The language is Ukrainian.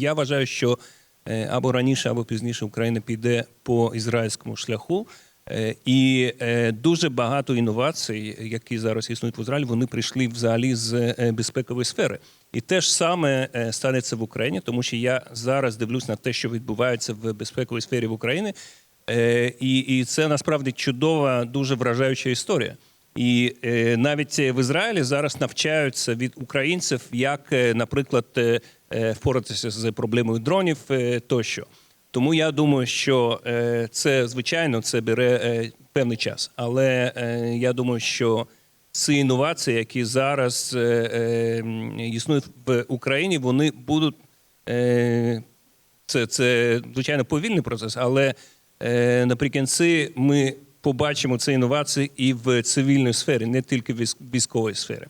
я вважаю, що е, або раніше, або пізніше Україна піде по ізраїльському шляху. Е, І е, дуже багато інновацій, які зараз існують в Ізраїлі, вони прийшли взагалі з безпекової сфери. І те ж саме станеться в Україні, тому що я зараз дивлюсь на те, що відбувається в безпековій сфері в Україні. І, і це насправді чудова, дуже вражаюча історія. І е, навіть в Ізраїлі зараз навчаються від українців, як, е, наприклад, е, е, впоратися з проблемою дронів е, тощо. Тому я думаю, що е, це звичайно це бере е, певний час. Але е, я думаю, що ці інновації, які зараз е, е, існують в Україні, вони будуть е, це, це звичайно повільний процес, але е, наприкінці ми побачимо ці інновації і в цивільній сфері, не тільки в військ- військовій сфері.